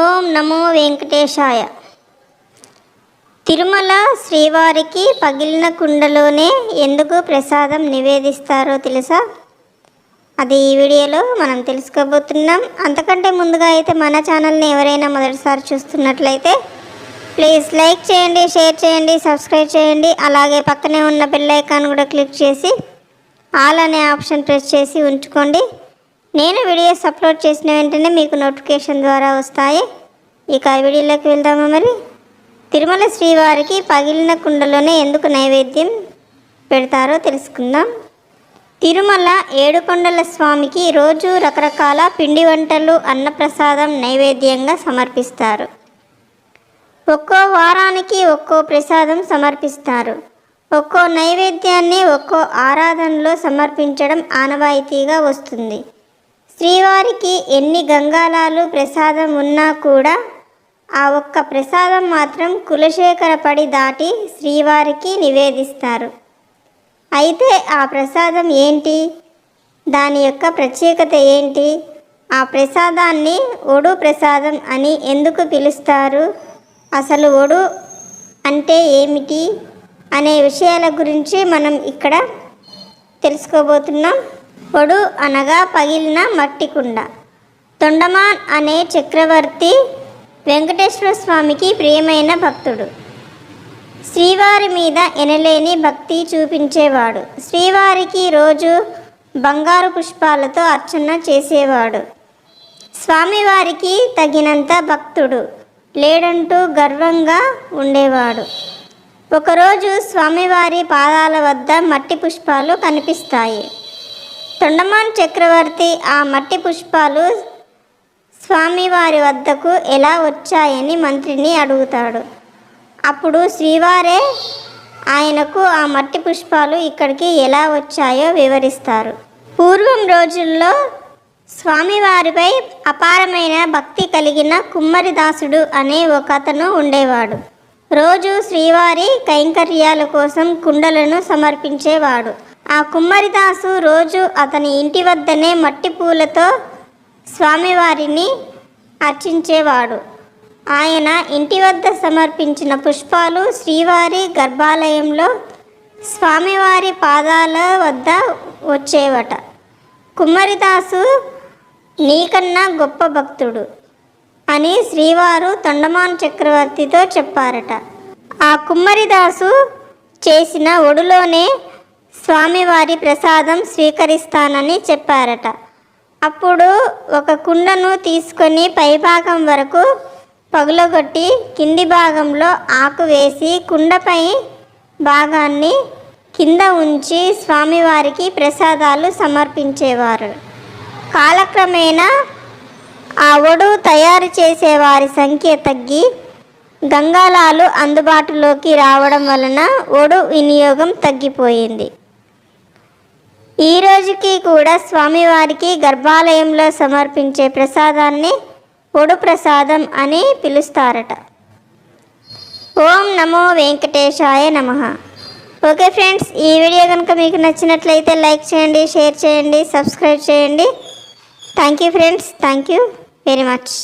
ఓం నమో వెంకటేశాయ. తిరుమల శ్రీవారికి పగిలిన కుండలోనే ఎందుకు ప్రసాదం నివేదిస్తారో తెలుసా? అది ఈ వీడియోలో మనం తెలుసుకోబోతున్నాం. అంతకంటే ముందుగా అయితే మన ఛానల్ని ఎవరైనా మొదటిసారి చూస్తున్నట్లయితే ప్లీజ్ లైక్ చేయండి షేర్ చేయండి సబ్స్క్రైబ్ చేయండి. అలాగే పక్కనే ఉన్న బెల్ ఐకాన్ కూడా క్లిక్ చేసి ఆల్ అనే ఆప్షన్ ప్రెస్ చేసి ఉంచుకోండి. నేను వీడియోస్ అప్లోడ్ చేసిన వెంటనే మీకు నోటిఫికేషన్ ద్వారా వస్తాయి. ఇక వీడియోలోకి వెళ్దామా మరి? తిరుమల శ్రీవారికి పగిలిన కుండలోనే ఎందుకు నైవేద్యం పెడతారో తెలుసుకుందాం. తిరుమల ఏడుకొండల స్వామికి రోజు రకరకాల పిండి వంటలు అన్నప్రసాదం నైవేద్యంగా సమర్పిస్తారు. ఒక్కో వారానికి ఒక్కో ప్రసాదం సమర్పిస్తారు. ఒక్కో నైవేద్యాన్ని ఒక్కో ఆరాధనలో సమర్పించడం ఆనవాయితీగా వస్తుంది. శ్రీవారికి ఎన్ని గంగాలాలు ప్రసాదం ఉన్నా కూడా ఆ ఒక్క ప్రసాదం మాత్రం కులశేఖర పడి దాటి శ్రీవారికి నివేదిస్తారు. అయితే ఆ ప్రసాదం ఏంటి? దాని యొక్క ప్రత్యేకత ఏంటి? ఆ ప్రసాదాన్ని ఒడు ప్రసాదం అని ఎందుకు పిలుస్తారు? అసలు ఒడు అంటే ఏమిటి? అనే విషయాల గురించి మనం ఇక్కడ తెలుసుకోబోతున్నాం. ఒడు అనగా పగిలిన మట్టి కుండ తొండమాన్ అనే చక్రవర్తి వెంకటేశ్వర స్వామికి ప్రియమైన భక్తుడు. శ్రీవారి మీద ఎనలేని భక్తి చూపించేవాడు. శ్రీవారికి రోజు బంగారు పుష్పాలతో అర్చన చేసేవాడు. స్వామివారికి తగినంత భక్తుడు. లేడంటూ గర్వంగా ఉండేవాడు. ఒకరోజు స్వామివారి పాదాల వద్ద మట్టి పుష్పాలు కనిపిస్తాయి. తొండమాన్ చక్రవర్తి ఆ మట్టి పుష్పాలు స్వామివారి వద్దకు ఎలా వచ్చాయని మంత్రిని అడుగుతాడు. అప్పుడు శ్రీవారే ఆయనకు ఆ మట్టి పుష్పాలు ఇక్కడికి ఎలా వచ్చాయో వివరిస్తారు. పూర్వం రోజుల్లో స్వామివారిపై అపారమైన భక్తి కలిగిన కుమ్మరిదాసుడు అనే ఒక అతను ఉండేవాడు. రోజు శ్రీవారి కైంకర్యాల కోసం కుండలను సమర్పించేవాడు. ఆ కుమ్మరిదాసు రోజు అతని ఇంటి వద్దనే మట్టి పూలతో స్వామివారిని అర్చించేవాడు. ఆయన ఇంటి వద్ద సమర్పించిన పుష్పాలు శ్రీవారి గర్భాలయంలో స్వామివారి పాదాల వద్ద వచ్చేవట. కుమ్మరిదాసు నీకన్నా గొప్ప భక్తుడు అని శ్రీవారు తొండమాన్ చక్రవర్తితో చెప్పారట. ఆ కుమ్మరిదాసు చేసిన ఒడిలోనే స్వామివారి ప్రసాదం స్వీకరిస్తానని చెప్పారట. అప్పుడు ఒక కుండను తీసుకొని పైభాగం వరకు పగులగొట్టి కింది భాగంలో ఆకు వేసి కుండపై భాగాన్ని కింద ఉంచి స్వామివారికి ప్రసాదాలు సమర్పించేవారు. కాలక్రమేణా ఆ ఒడు తయారు చేసే వారి సంఖ్య తగ్గి గంగాలాలు అందుబాటులోకి రావడం వలన ఒడు వినియోగం తగ్గిపోయింది. ఈ రోజుకి కూడా స్వామివారికి గర్భాలయంలో సమర్పించే ప్రసాదాన్ని పొడు ప్రసాదం అని పిలుస్తారట. ఓం నమో వెంకటేశాయ నమ. ఓకే ఫ్రెండ్స్ ఈ వీడియో కనుక మీకు నచ్చినట్లయితే లైక్ చేయండి షేర్ చేయండి సబ్స్క్రైబ్ చేయండి. Thank you friends thank you very much.